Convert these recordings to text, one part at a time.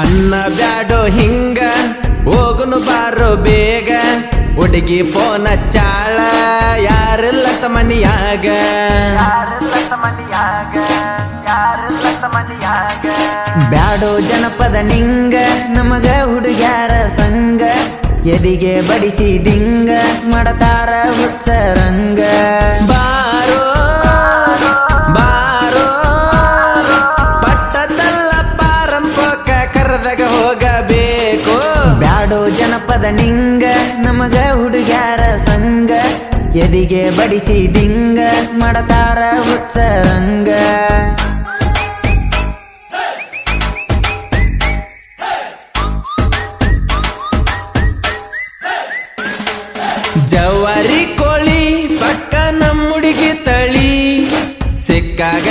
ಅನ್ನ ಬ್ಯಾಡೋ ಹಿಂಗ, ಹೋಗುನು ಬಾರೋ ಬೇಗ. ಹುಡುಗಿ ಫೋನ ಚಾಳ, ಯಾರಿಲ್ಲ ಮನಿಯಾಗ? ಬ್ಯಾಡೋ ಜನಪದ ನಿಂಗ, ನಮಗ ಹುಡುಗ್ಯಾರ ಸಂಗ. ಎದಿಗೆ ಬಡಿಸಿ ದಿಂಗ, ಮಾಡತಾರ ಉತ್ಸರಂಗ ಬಾರೋ ಜನಪದ ನಿಂಗ ನಮಗ ಹುಡುಗ್ಯಾರ ಸಂಗ ಎದಿಗೆ ಬಡಿಸಿ ದಿಂಗ, ಮಾಡತಾರ ಉತ್ಸರಂಗ ಜವಾರಿ ಕೋಳಿ, ಪಕ್ಕ ನಮ್ಮುಡಿಗೆ ತಳಿ, ಸಿಕ್ಕಾಗ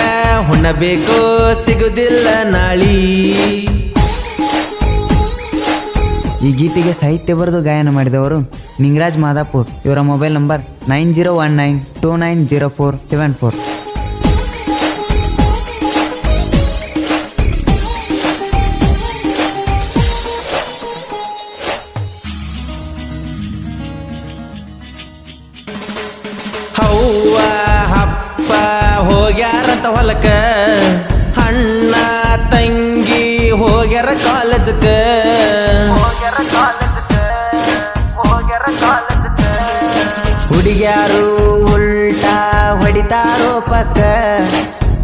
ಹುಣ್ಣಬೇಕು ಸಿಗುದಿಲ್ಲ ನಾಳಿ. ಈ ಗೀತೆಗೆ ಸಾಹಿತ್ಯ ಬರೆದು ಗಾಯನ ಮಾಡಿದವರು ನಿಂಗರಾಜ್ ಮಾದಾಪುರ್. ಇವರ mobile number nine zero one nine two nine zero four seven four. ಹಪ್ಪ ಹೋಗ್ಯಾರಂತ ಹೊಲಕ ಅಣ್ಣ ತಂಗಿ ಹೋಗ್ಯಾರ ಕಾಲೇಜಕ್ಕ.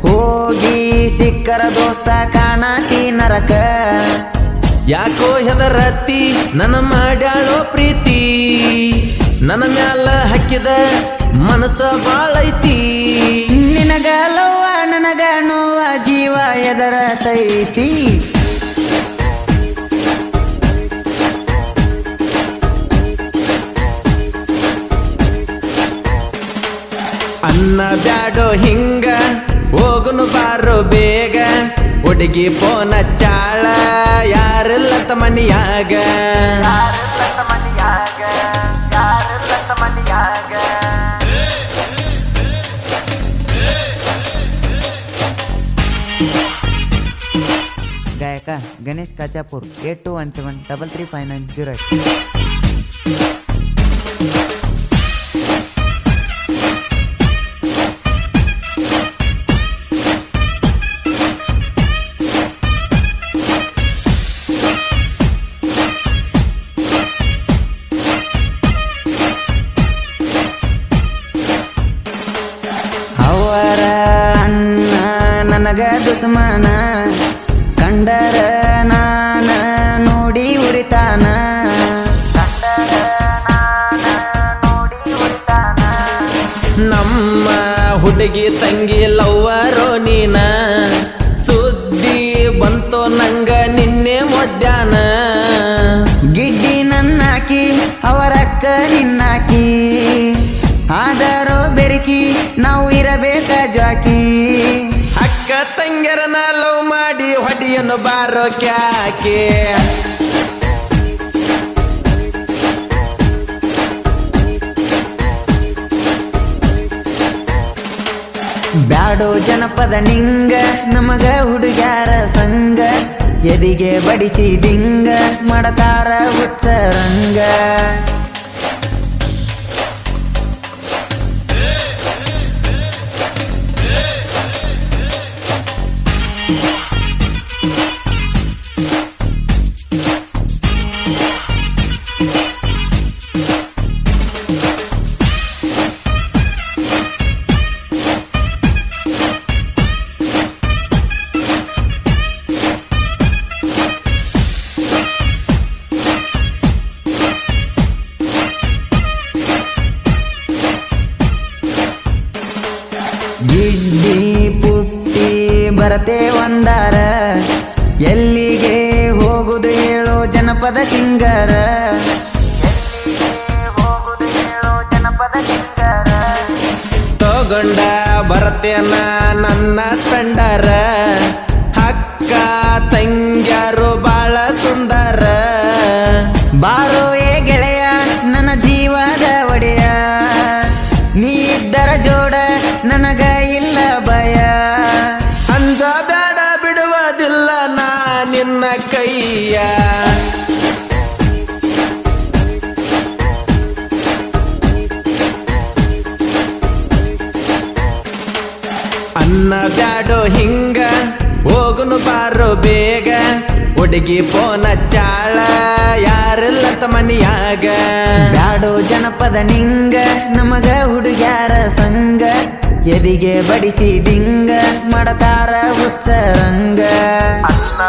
ಹೋಗಿ ಸಿಕ್ಕರ ದೋಸ್ತ ಕಾಣಾತಿ ನರಕ. ಯಾಕೋ ಹೆದರತಿ ನನ್ನ ಮಾಡ್ಯಾಳೋ ಪ್ರೀತಿ. ನನ್ನ ಮ್ಯಾಲ ಹಾಕಿದ ಮನಸ್ಸ ಬಾಳೈತಿ. ನಿನಗ ಲವ್ವ ನನಗ ನೋವ ಜೀವ ಎದರ ತೈತಿ ಅನ್ನ ಬ್ಯಾಡೋ ಹಿಂಗ, ಹೋಗುನು ಬಾರೋ ಬೇಗ, ಹುಡುಗಿ ಫೋನ ಚಾಳ, ಯಾರಿಲ್ಲ ಮನಿಯಾಗ? ಗಾಯಕ Ganesh Kachapur eight two one seven double three five nine zero ನನಗ ದುಸ್ಮನ ಕಂಡರ ನಾನ ನೋಡಿ ಉರಿತಾನ. ನಮ್ಮ ಹುಡುಗಿ ತಂಗಿ ಲವ್ವರೋ ನೀನ? ಸುದ್ದಿ ಬಂತು ನಂಗ ನಿನ್ನೆ ಮಧ್ಯಾಹ್ನ? ಗಿಡ್ಡಿ ನನ್ನಾಕಿ ಅವರಕ್ಕ ನಿನ್ನಾಕಿ. ಆದರೂ ಬೆರಕಿ ನಾವು ಇರಬೇಕ ಜಾಕಿ. ಹೊಡಿಯನು ಬಾರೋ ಕ್ಯಾಕೆ ಬ್ಯಾಡೋ ಜನಪದ ನಿಂಗ ನಮಗ ಹುಡುಗ್ಯಾರ ಸಂಗ ಎದಿಗೆ ಬಡಿಸಿ ದಿಂಗ ಮಾಡತಾರ ಹುಚ್ಚರಂಗ ಗಿಡ್ಡಿ ಪುಟ್ಟಿ ಬರತೆ ಒಂದಾರ. ಎಲ್ಲಿಗೆ ಹೋಗುದು ಹೇಳೋ ಜನಪದ ಸಿಂಗರ. ತಗೊಂಡ ಬರ್ತೇನ ನನ್ನ ಸ್ಪೆಂಡರ. ನನ್ನ ಕೈಯ. ಅನ್ನ ಬ್ಯಾಡೋ ಹಿಂಗ ಹೋಗುನು ಬಾರೋ ಬೇಗ. ಹುಡುಗಿ ಪೋನ ಚಾಳ ಯಾರೆಲ್ಲ ಮನಿಯಾಗ. ಬ್ಯಾಡೋ ಜನಪದ ನಿಂಗ ನಮಗ ಹುಡುಗ್ಯಾರ ಸಂಗ. ಎದಿಗೆ ಬಡಿಸಿ ದಿಂಗ ಮಾಡತಾರ ಉತ್ಸರಂಗ. ಅನ್ನ